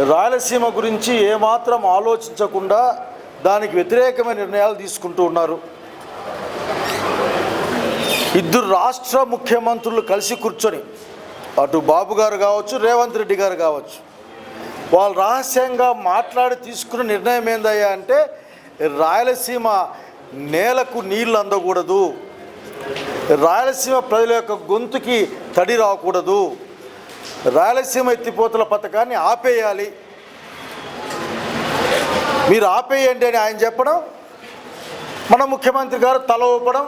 రాయలసీమ గురించి ఏమాత్రం ఆలోచించకుండా దానికి వ్యతిరేకమైన నిర్ణయాలు తీసుకుంటూ ఉన్నారు. ఇద్దరు రాష్ట్ర ముఖ్యమంత్రులు కలిసి కూర్చొని అటు బాబు గారు కావచ్చు రేవంత్ రెడ్డి గారు కావచ్చు వాళ్ళు రహస్యంగా మాట్లాడి తీసుకున్న నిర్ణయం ఏందయ్యా అంటే రాయలసీమ నేలకు నీళ్ళు అందకూడదు రాయలసీమ ప్రజల యొక్క గొంతుకి తడి రాకూడదు రాయలసీమ ఎత్తిపోతల పథకాన్ని ఆపేయాలి. మీరు ఆపేయండి అని ఆయన చెప్పడం మన ముఖ్యమంత్రి గారు తల ఊపడం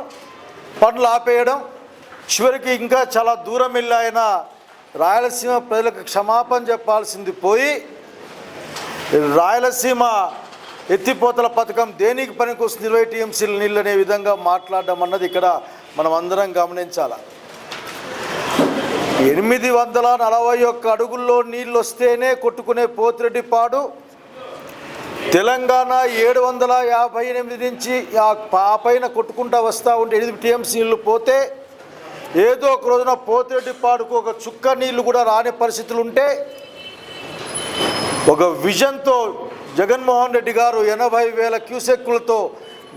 పనులు ఆపేయడం చివరికి ఇంకా చాలా దూరం వెళ్ళి ఆయన రాయలసీమ ప్రజలకు క్షమాపణ చెప్పాల్సింది పోయి రాయలసీమ ఎత్తిపోతల పథకం దేనికి పనికొస్తుంది? ఇరవై టీఎంసీల నీళ్ళు అనే విధంగా మాట్లాడడం అన్నది ఇక్కడ మనం అందరం గమనించాలి? ఎనిమిది వందల నలభై ఒక్క అడుగుల్లో నీళ్ళు వస్తేనే కొట్టుకునే పోతిరెడ్డిపాడు. తెలంగాణ ఏడు వందల యాభై ఎనిమిది నుంచి ఆ పైన కొట్టుకుంటా వస్తూ ఉంటే ఎనిమిది టీఎంసీ నీళ్ళు పోతే ఏదో ఒక రోజున పోతిరెడ్డిపాడుకు ఒక చుక్క నీళ్ళు కూడా రాని పరిస్థితులు ఉంటే ఒక విజన్తో జగన్మోహన్ రెడ్డి గారు ఎనభై వేల క్యూసెక్కులతో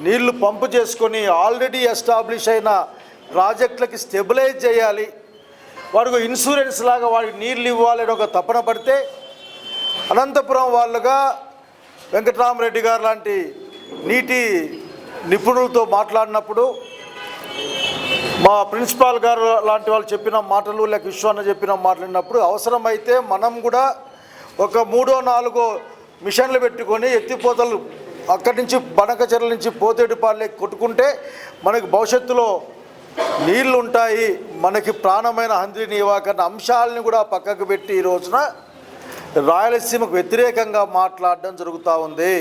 నీళ్ళు పంపు చేసుకొని ఆల్రెడీ ఎస్టాబ్లిష్ అయిన ప్రాజెక్టులకి స్టెబిలైజ్ చేయాలి. వాడికి ఇన్సూరెన్స్ లాగా వాడికి నీళ్ళు ఇవ్వాలని ఒక తపన పడితే అనంతపురం వాళ్ళుగా వెంకటరామరెడ్డి గారు లాంటి నీటి నిపుణులతో మాట్లాడినప్పుడు మా ప్రిన్సిపాల్ గారు లాంటి వాళ్ళు చెప్పిన మాటలు లేక విశ్వాన్న చెప్పిన మాట్లాడినప్పుడు అవసరమైతే మనం కూడా ఒక మూడో నాలుగో మిషన్లు పెట్టుకొని ఎత్తిపోతలు అక్కడి నుంచి బనకచెర్ల నుంచి పోతేటిపాలే కొట్టుకుంటే మనకి భవిష్యత్తులో నీళ్ళు ఉంటాయి మనకి ప్రాణమైన హంద్రిని ఇవ్వకన్న అంశాలని కూడా పక్కకు పెట్టి ఈ రోజున రాయలసీమకు వ్యతిరేకంగా మాట్లాడడం జరుగుతూ ఉంది.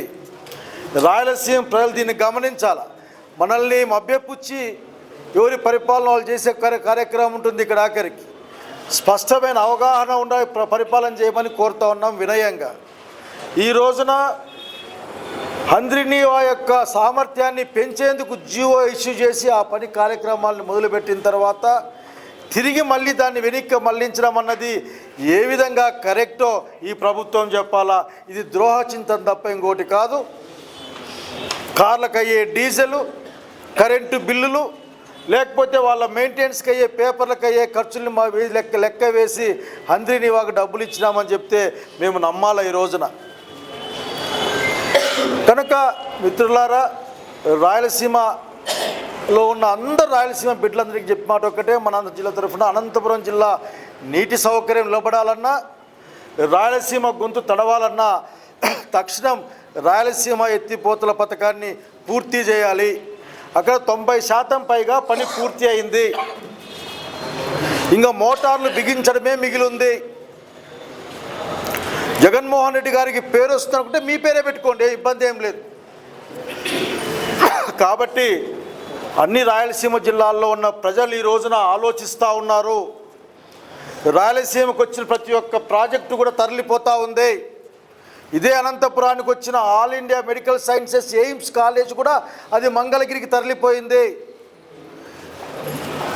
రాయలసీమ ప్రజలు దీన్ని గమనించాలి? మనల్ని మభ్యపుచ్చి ఎవరి పరిపాలన వాళ్ళు చేసే కార్య కార్యక్రమం ఉంటుంది ఇక్కడ ఆఖరికి. స్పష్టమైన అవగాహన ఉండ పరిపాలన చేయమని కోరుతా ఉన్నాం వినయంగా. ఈ రోజున హంద్రిని ఆ యొక్క సామర్థ్యాన్ని పెంచేందుకు జీవో ఇష్యూ చేసి ఆ పని కార్యక్రమాలను మొదలుపెట్టిన తర్వాత తిరిగి మళ్ళీ దాన్ని వెనక్కి మళ్ళించడం అన్నది ఏ విధంగా కరెక్టో ఈ ప్రభుత్వం చెప్పాలా? ఇది ద్రోహ చింతన తప్ప ఇంకోటి కాదు. కార్లకు అయ్యే డీజిల్ కరెంటు బిల్లులు లేకపోతే వాళ్ళ మెయింటెనెన్స్కి అయ్యే పేపర్లకు అయ్యే ఖర్చుల్ని మా లెక్క లెక్క వేసి హంద్రిని వాకు డబ్బులు ఇచ్చినామని చెప్తే మేము నమ్మాలా ఈ రోజున? కనుక మిత్రులారా రాయలసీమలో ఉన్న అందరు రాయలసీమ బిడ్డలందరికీ చెప్పి మాట ఒక్కటే మన జిల్లా తరఫున అనంతపురం జిల్లా నీటి సౌకర్యం నిలబడాలన్నా రాయలసీమ గొంతు తడవాలన్నా తక్షణం రాయలసీమ ఎత్తిపోతల పథకాన్ని పూర్తి చేయాలి. అక్కడ తొంభై శాతం పైగా పని పూర్తి అయింది. ఇంకా మోటార్లు బిగించడమే మిగిలింది జగన్మోహన్ రెడ్డి గారికి పేరు వస్తుందనుకుంటే మీ పేరే పెట్టుకోండి ఇబ్బంది ఏం లేదు. కాబట్టి అన్ని రాయలసీమ జిల్లాల్లో ఉన్న ప్రజలు ఈ రోజున ఆలోచిస్తూ ఉన్నారు. రాయలసీమకు వచ్చిన ప్రతి ఒక్క ప్రాజెక్టు కూడా తరలిపోతూ ఉంది. ఇదే అనంతపురానికి వచ్చిన all India medical sciences AIIMS college కూడా అది మంగళగిరికి తరలిపోయింది.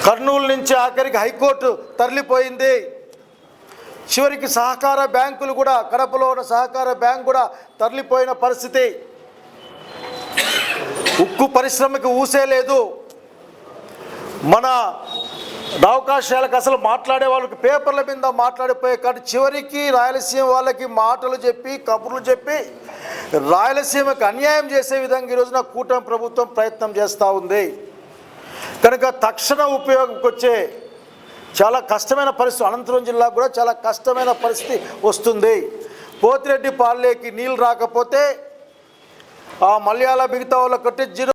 కర్నూలు నుంచి ఆఖరికి హైకోర్టు తరలిపోయింది. చివరికి సహకార బ్యాంకులు కూడా కడపలో ఉన్న సహకార బ్యాంక్ కూడా తరలిపోయిన పరిస్థితి. ఉక్కు పరిశ్రమకి ఊసే లేదు. మన అవకాశాలకు అసలు మాట్లాడే వాళ్ళకి పేపర్ల మీద మాట్లాడిపోయే కానీ చివరికి రాయలసీమ వాళ్ళకి మాటలు చెప్పి కబుర్లు చెప్పి రాయలసీమకు అన్యాయం చేసే విధంగా ఈ రోజున కూటమి ప్రభుత్వం ప్రయత్నం చేస్తూ ఉంది. కనుక తక్షణ ఉపయోగంకి వచ్చే చాలా కష్టమైన పరిస్థితి. అనంతపురం జిల్లాకు కూడా చాలా కష్టమైన పరిస్థితి వస్తుంది. పోతిరెడ్డి పాలేకి నీళ్ళు రాకపోతే ఆ మలయాళ మిగతా వాళ్ళ కట్టి జీరో